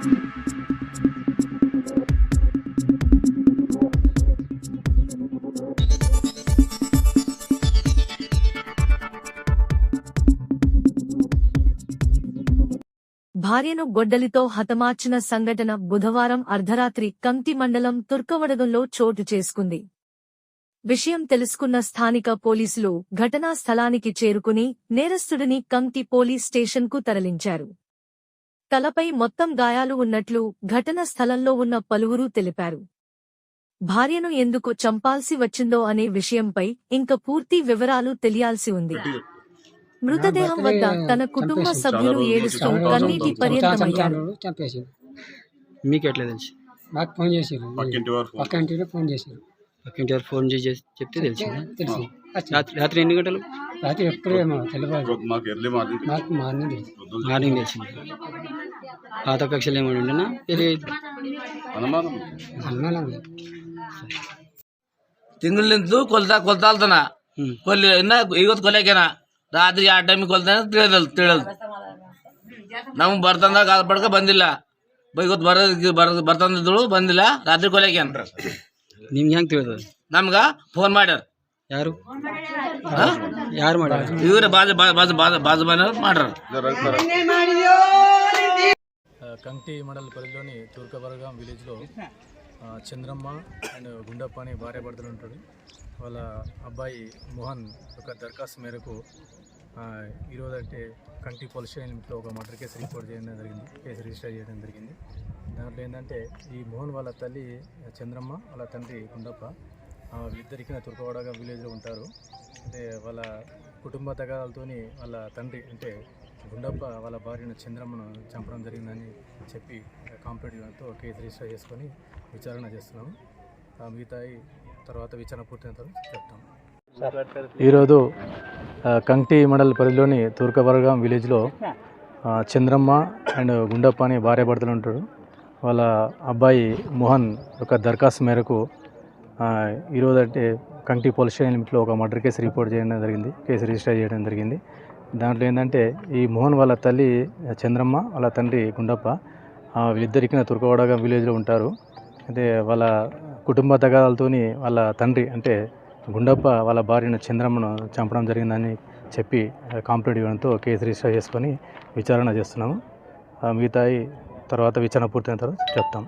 భార్యను గొడ్డలితో హతమార్చిన సంఘటన బుధవారం అర్ధరాత్రి కంతి మండలం తుర్కవడగంలో చోటు చేసుకుంది. విషయం తెలుసుకున్న స్థానిక పోలీసులు ఘటనా స్థలానికి చేరుకుని నేరస్తుడిని కంతి పోలీస్ స్టేషన్కు తరలించారు. తలపై మొత్తం గాయాలు ఉన్నట్లు ఘటన స్థలంలో ఉన్న పలువురు తెలిపారు. భార్యను ఎందుకు చంపాల్సి వచ్చిందో అనే విషయంపై ఇంక పూర్తి వివరాలు తెలియాల్సి ఉంది. మృతదేహం వద్ద తన కుటుంబ సభ్యులు ఏడుస్తూ కన్నీటి పర్యంతమయ్యారు. చంపేసి మీకు ఎట్లా తెలిసి? మాకు ఫోన్ చేసారు పక్కింటి వారు ఫోన్ పక్క ఇంటిలో ఫోన్ చేశారు. పక్కింటి వారు ఫోన్ చేసి చెప్తే తెలిసిందా? తెలిసి రాత్రి రాత్రి ఎన్ని గంటలు? రాత్రి ఎప్పుడేమో తెలియదు మాకు ఎర్లీ మార్నింగ్ మాకు మార్నింగ్ తెలుసు మార్నింగ్ తెలిసింది. పాత కక్షలు ఏమైనా ఉండేనా ఇది అనుమానం అనుమానం ತಿಂಗಳು ನಿಂತು ಕೊಲ್ತಾ ಕೊಲ್ತಾಲ್ತಾನ ಹ್ಮ್. ಕೊಲ್ಲಿ ಇನ್ನ ಇವತ್ತು ಕೊಲೆಕೇನ ರಾತ್ರಿ ಆ ಟೈಮಿಗೆ ಕೊಲ್ತಾನ ತಿಳಿದಲ್ ತಿಳಿದು ನಮ್ಗೆ ಬರ್ತಂದಾಗ ಕಾಲ್ ಪಡ್ಕ ಬಂದಿಲ್ಲ ಬ- ಇವತ್ತು ಬರೋದಕ್ಕೆ ಬರ ಬರ್ತಂದಿದ್ದಳು ಬಂದಿಲ್ಲ ರಾತ್ರಿ ಕೊಲೆಕೇನ ನಿಮ್ಗೆ ಹೆಂಗೆ ತಿಳಿದದ ನಮ್ಗ ಫೋನ್ ಮಾಡ್ಯಾರ ಯಾರು ಯಾರು ಮಾಡ್ಯಾರ ಇವ್ರೆ ಬಾಜು ಬಾ- ಬಾಜು ಬಾಜು ಬಾಜು ಮನೆಯವ್ರು ಮಾಡ್ಯಾರ కంటి మండల పరిధిలోని తూర్కబరగాం విలేజ్లో చంద్రమ్మ అండ్ గుండప్ప అని భార్య భర్తలు ఉంటాడు వాళ్ళ అబ్బాయి మోహన్ ఒక దరఖాస్తు మేరకు ఈరోజు అంటే కంటి పోలీస్ స్టేషన్లో ఒక మర్డర్ కేసు రిపోర్ట్ చేయడం జరిగింది. కేసు రిజిస్టర్ చేయడం జరిగింది. దాంట్లో ఏంటంటే ఈ మోహన్ వాళ్ళ తల్లి చంద్రమ్మ వాళ్ళ తండ్రి గుండప్ప ఆ, వీళ్ళిద్దరికి తుర్కవాడగా విలేజ్లో ఉంటారు. అంటే వాళ్ళ కుటుంబ తగాదాలతోని వాళ్ళ తండ్రి అంటే గుండప్ప వాళ్ళ భార్యను చంద్రమ్మను చంపడం జరిగిందని చెప్పి కాంప్లైంట్తో కేసు రిజిస్టర్ చేసుకొని విచారణ చేస్తున్నాము. ఆ మిగతాయి తర్వాత విచారణ పూర్తయిన తర్వాత చెప్తాం ఈరోజు ఆ, కంటి మండల పరిధిలోని తూర్కబరగాం విలేజ్లో చంద్రమ్మ అండ్ గుండప్ప అని భార్య భర్తలు ఉంటారు. వాళ్ళ అబ్బాయి మోహన్ ఒక దరఖాస్తు మేరకు ఈరోజు అంటే కంటి పోలీస్ స్టేషన్ లిమిట్లో ఒక మర్డర్ కేసు రిపోర్ట్ చేయడం జరిగింది కేసు రిజిస్టర్ చేయడం జరిగింది. దాంట్లో ఏంటంటే ఈ మోహన్ వాళ్ళ తల్లి చంద్రమ్మ వాళ్ళ తండ్రి గుండప్ప వీళ్ళిద్దరికిన తుర్కవాడగా విలేజ్లో ఉంటారు. అయితే వాళ్ళ కుటుంబ తగాదాలతోని వాళ్ళ తండ్రి అంటే గుండప్ప వాళ్ళ భార్యను చంద్రమ్మను చంపడం జరిగిందని చెప్పి కాంప్లైంట్ ఇవ్వడంతో కేసు రిజిస్టర్ చేసుకొని విచారణ చేస్తున్నాము. ఆ, మిగతాయి తర్వాత విచారణ పూర్తయిన తర్వాత చెప్తాం.